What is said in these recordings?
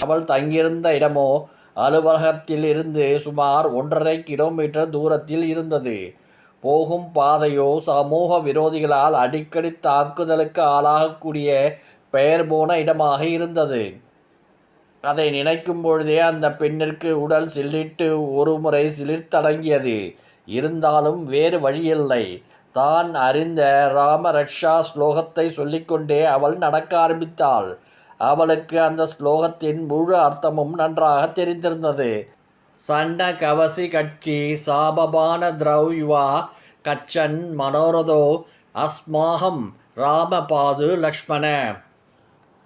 அவள் தங்கியிருந்த இடமோ அலுவலகத்தில் இருந்து சுமார் ஒன்றரை கிலோமீட்டர் தூரத்தில் இருந்தது. போகும் பாதையோ சமூக விரோதிகளால் அடிக்கடி தாக்குதலுக்கு ஆளாகக்கூடிய பெயர் போன இடமாக இருந்தது. அதை நினைக்கும் பொழுதே அந்த பெண்ணிற்கு உடல் சில்லிட்டு ஒரு முறை சிலிர்த்தடங்கியது. இருந்தாலும் வேறு வழியில்லை. தான் அறிந்த ராமரக்ஷா ஸ்லோகத்தை சொல்லிக்கொண்டே அவள் நடக்க ஆரம்பித்தாள். அவளுக்கு அந்த ஸ்லோகத்தின் முழு அர்த்தமும் நன்றாக தெரிந்திருந்தது. சண்ட கவசி கட்கி சாபபான திரௌயுவா கச்சன் மனோரதோ அஸ்மாகம் ராமபாது லக்ஷ்மண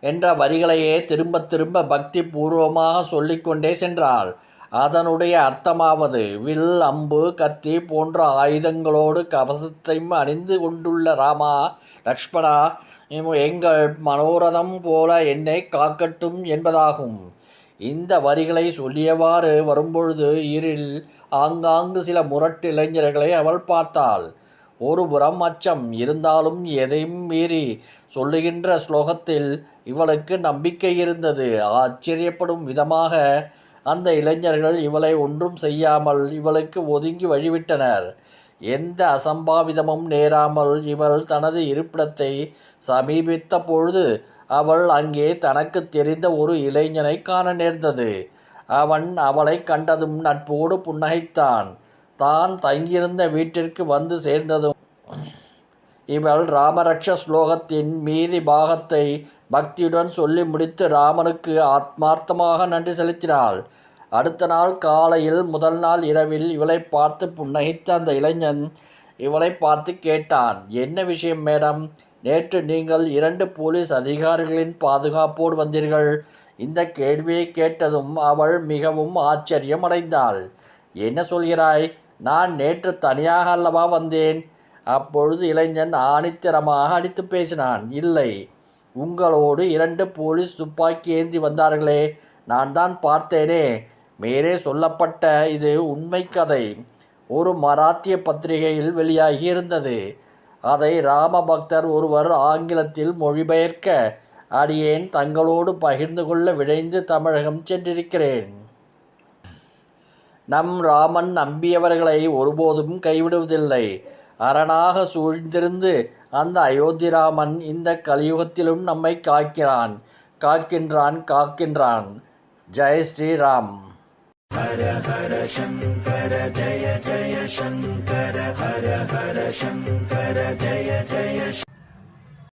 என்ற வரிகளையே திரும்ப திரும்ப பக்தி பூர்வமாக சொல்லிக்கொண்டே சென்றாள். அதனுடைய அர்த்தமாவது வில் அம்பு கத்தி போன்ற ஆயுதங்களோடு கவசத்தையும் அணிந்து கொண்டுள்ள ராமா லக்ஷ்மணா எங்கள் மனோரதம் போல என்னை காக்கட்டும் என்பதாகும். இந்த வரிகளை சொல்லியவாறு வரும்பொழுது இருள் ஆங்காங்கு சில முரட்டு இளைஞர்களை அவள் பார்த்தாள். ஒரு புறம் அச்சம் இருந்தாலும் எதையும் மீறி சொல்லுகின்ற ஸ்லோகத்தில் இவளுக்கு நம்பிக்கை இருந்தது. ஆச்சரியப்படும் விதமாக அந்த இளைஞர்கள் இவளை ஒன்றும் செய்யாமல் இவளுக்கு ஒதுங்கி வழிவிட்டனர். எந்த அசம்பாவிதமும் நேராமல் இவள் தனது இருப்பிடத்தை சமீபித்த பொழுது அவள் அங்கே தனக்கு தெரிந்த ஒரு இளைஞனை காண நேர்ந்தது. அவன் அவளை கண்டதும் நட்போடு புன்னகைத்தான். தான் தங்கியிருந்த வீட்டிற்கு வந்து சேர்ந்ததும் இவள் ராமரக்ஷ ஸ்லோகத்தின் மீதி பாகத்தை பக்தியுடன் சொல்லி முடித்து ராமனுக்கு ஆத்மார்த்தமாக நன்றி செலுத்தினாள். அடுத்த நாள் காலையில் முதல் நாள் இரவில் இவளை பார்த்து புன்னகித்த அந்த இளைஞன் இவளை பார்த்து கேட்டான் என்ன விஷயம் மேடம்? நேற்று நீங்கள் இரண்டு போலீஸ் அதிகாரிகளின் பாதுகாப்போடு வந்தீர்கள். இந்த கேள்வியை கேட்டதும் அவள் மிகவும் ஆச்சரியம் அடைந்தாள் என்ன சொல்கிறாய்? நான் நேற்று தனியாக அல்லவா வந்தேன்? அப்பொழுது இளைஞன் ஆணித்தரமாக அடித்து பேசினான் இல்லை. உங்களோடு இரண்டு போலீஸ் துப்பாக்கி ஏந்தி வந்தார்களே நான் தான் பார்த்தேனே. மேலே சொல்லப்பட்ட இது உண்மை கதை. ஒரு மராத்திய பத்திரிகையில் வெளியாகி இருந்தது. அதை ராமபக்தர் ஒருவர் ஆங்கிலத்தில் மொழிபெயர்க்க அடியேன் தங்களோடு பகிர்ந்து கொள்ள விழைந்து தமிழகம் சென்றிருக்கிறேன். நம் ராமன் நம்பியவர்களை ஒருபோதும் கைவிடுவதில்லை. அரணாக சூழ்ந்திருந்து அந்த அயோத்தி ராமன் இந்த கலியுகத்திலும் நம்மை காக்கிறான். காக்கின்றான் காக்கின்றான். ஜெய் ஸ்ரீராம். ஹர ஹர சங்கர ஜய ஜய சங்கர ஹர ஹர சங்கர ஜய ஜய